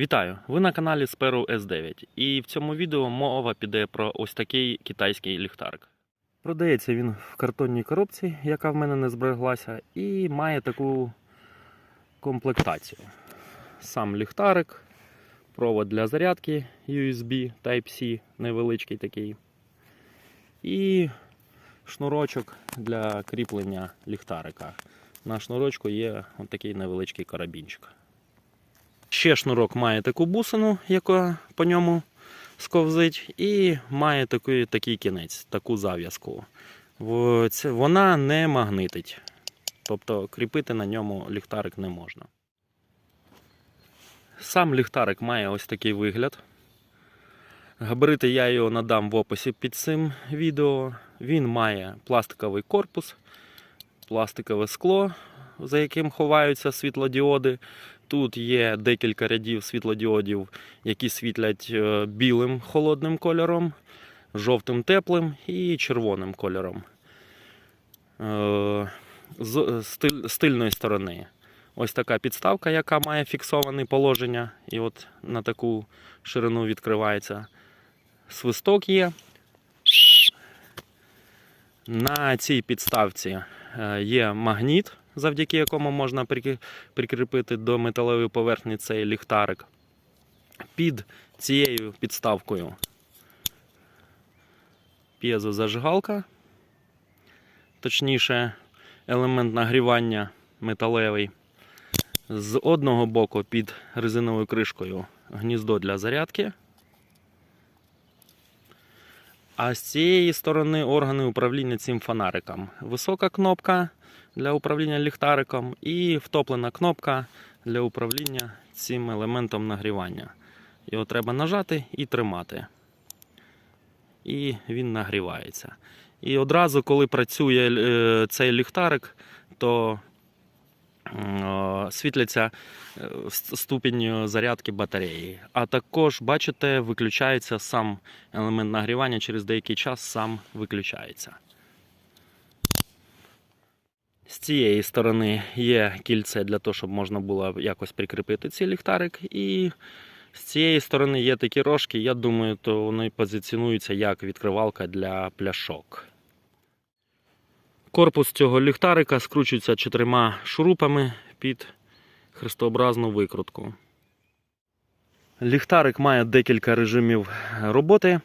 Вітаю! Ви на каналі Sparrow S9 і в цьому відео мова піде про ось такий китайський ліхтарик. Продається він в картонній коробці, яка в мене не збереглася, і має таку комплектацію. Сам ліхтарик, провод для зарядки USB Type-C, невеличкий такий. І шнурочок для кріплення ліхтарика. На шнурочку є такий невеличкий карабінчик. Ще шнурок має таку бусину, яка по ньому сковзить, і має такий, такий кінець, таку зав'язку. Вона не магнитить. Тобто кріпити на ньому ліхтарик не можна. Сам ліхтарик має ось такий вигляд. Габарити я його надам в описі під цим відео. Він має пластиковий корпус, пластикове скло, за яким ховаються світлодіоди. Тут є декілька рядів світлодіодів, які світлять е, білим холодним кольором, жовтим теплим і червоним кольором. Е, З стиль- з тильної сторони. Ось така підставка, яка має фіксоване положення, і от на таку ширину відкривається. Свисток є. На цій підставці е, є магніт, завдяки якому можна прикріпити до металевої поверхні цей ліхтарик. Під цією підставкою п'єзозажигалка, точніше, елемент нагрівання металевий. З одного боку під резиновою кришкою гніздо для зарядки. А з цієї сторони органи управління цим фонариком. Висока кнопка для управління ліхтариком і втоплена кнопка для управління цим елементом нагрівання. Його треба нажати і тримати. І він нагрівається. І одразу, коли працює е, цей ліхтарик, то світляться е, ступінь зарядки батареї. А також, бачите, виключається сам елемент нагрівання через деякий час сам виключається. З цієї сторони є кільце для того, щоб можна було якось прикріпити цей ліхтарик. І з цієї сторони є такі рожки, я думаю, то вони позиціонуються як відкривалка для пляшок. Корпус цього ліхтарика скручується чотирма шурупами під хрестообразну викрутку. Ліхтарик має декілька режимів роботи,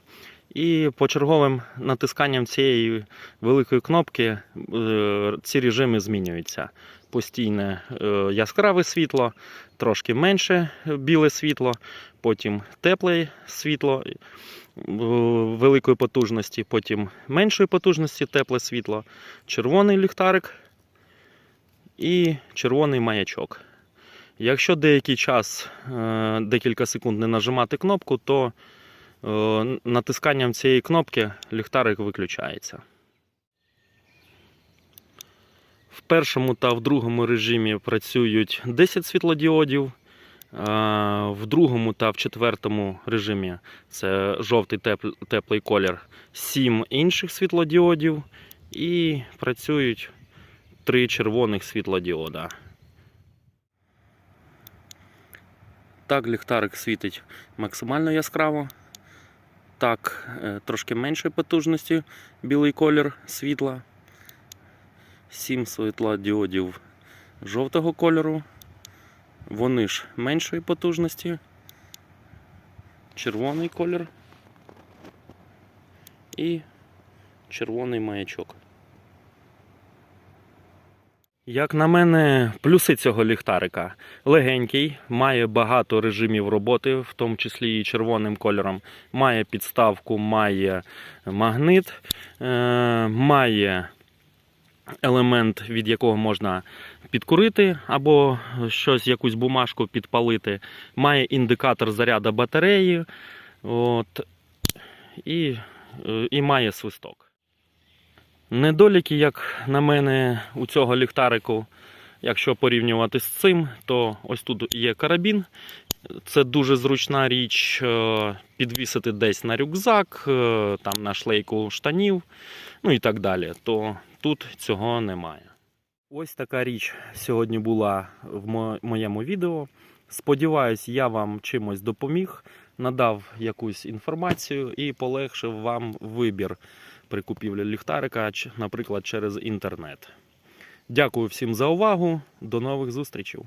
і почерговим натисканням цієї великої кнопки е, ці режими змінюються. Постійне е, яскраве світло, трошки менше біле світло, потім тепле світло е, великої потужності, потім меншої потужності тепле світло, червоний ліхтарик і червоний маячок. Якщо деякий час, е, декілька секунд не нажимати кнопку, то е, натисканням цієї кнопки ліхтарик виключається. В першому та в другому режимі працюють 10 світлодіодів. В другому та в четвертому режимі це жовтий теплий колір, 7 інших світлодіодів і працюють 3 червоних світлодіода. Так, ліхтарик світить максимально яскраво. Так, е, трошки меншої потужності білий колір світла. 7 світлодіодів жовтого кольору. Вони ж меншої потужності. Червоний колір. І червоний маячок. Як на мене, плюси цього ліхтарика. Легенький, має багато режимів роботи, в тому числі і червоним кольором. Має підставку, має магнит, е, має елемент, від якого можна підкурити або щось, якусь бумажку підпалити. Має індикатор заряду батареї. От, і, і має свисток. Недоліки, як на мене, у цього ліхтарику, якщо порівнювати з цим, то ось тут є карабін. Це дуже зручна річ е, підвісити десь на рюкзак, е, там на шлейку штанів, ну і так далі. То тут цього немає. Ось така річ сьогодні була в моєму відео. Сподіваюсь, я вам чимось допоміг, надав якусь інформацію і полегшив вам вибір при купівлі ліхтарика, наприклад, через інтернет. Дякую всім за увагу. До нових зустрічей.